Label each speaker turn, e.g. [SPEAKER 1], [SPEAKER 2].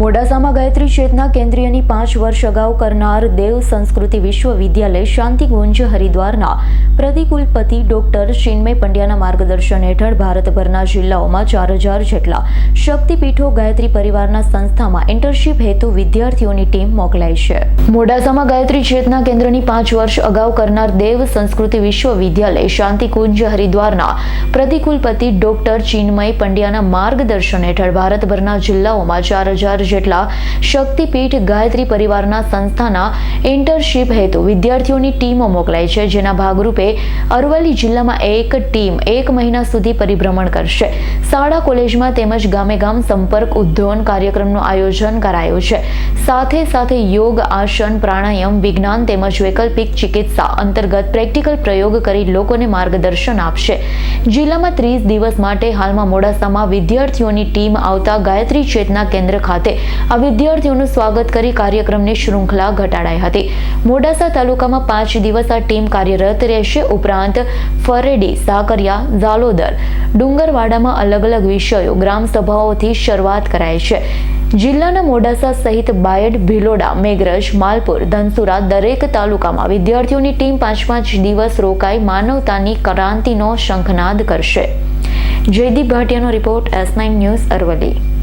[SPEAKER 1] મોડાસામાં ગાયત્રી ચેતના કેન્દ્રીયની પાંચ વર્ષ અગાઉ કરનાર દેવ સંસ્કૃતિ વિશ્વવિદ્યાલય શાંતિકુંજ હરિદ્વારના પ્રતિકુલપતિ ડોક્ટર ચિન્મય પંડ્યાના માર્ગદર્શન હેઠળ ભારતભરના જિલ્લાઓમાં ચાર હજાર જેટલા શક્તિપીઠો ગાયત્રી પરિવારના સંસ્થામાં ઇન્ટર્નશીપ હેતુ વિદ્યાર્થીઓની ટીમ મોકલાઈ છે. મોડાસામાં ગાયત્રી ચેતના કેન્દ્રની પાંચ વર્ષ અગાઉ કરનાર દેવ સંસ્કૃતિ વિશ્વવિદ્યાલય શાંતિકુંજ હરિદ્વારના પ્રતિકુલપતિ ડોક્ટર ચિન્મય પંડ્યાના માર્ગદર્શન હેઠળ ભારતભરના જિલ્લાઓમાં ચાર હજાર જેટલા શક્તિપીઠ ગાયત્રી પરિવારના સંસ્થાના ઇન્ટર્નશીપ હેતુ વિદ્યાર્થીઓની ટીમો મોકલાઈ છે, જેના ભાગરૂપે અરવલ્લી જિલ્લામાં એક ટીમ એક મહિના સુધી પરિભ્રમણ કરશે. શાળા, કોલેજમાં તેમજ ગામે ગામ સંપર્ક ઉદ્યોન કાર્યક્રમનું આયોજન કરાયું છે. સાથે સાથે યોગ, આસન, પ્રાણાયામ, વિજ્ઞાન તેમજ વૈકલ્પિક ચિકિત્સા અંતર્ગત પ્રેક્ટિકલ પ્રયોગ કરી લોકોને માર્ગદર્શન આપશે. જિલ્લામાં ત્રીસ દિવસ માટે હાલમાં મોડાસામાં વિદ્યાર્થીઓની ટીમ આવતા ગાયત્રી ચેતના કેન્દ્ર ખાતે વિદ્યાર્થીઓનું સ્વાગત કરી કાર્યક્રમની શૃંખલા ઘટાડાઈ હતી. મોડાસા તાલુકામાં પાંચ દિવસ આ ટીમ કાર્યરત રહેશે. ઉપરાંત ફરેડી, સાકરિયા, ઝાલોદર, ડુંગરવાડામાં અલગ અલગ વિષયો ગ્રામ સભાઓથી શરૂઆત કરાય છે. જિલ્લાના મોડાસા સહિત બાયડ, ભિલોડા, મેઘરજ, માલપુર, ધનસુરા દરેક તાલુકામાં વિદ્યાર્થીઓની ટીમ પાંચ પાંચ દિવસ રોકાઈ માનવતાની ક્રાંતિનો શંખનાદ કરશે. Jaydeep ભાટિયાનો report S nine news Aravalli.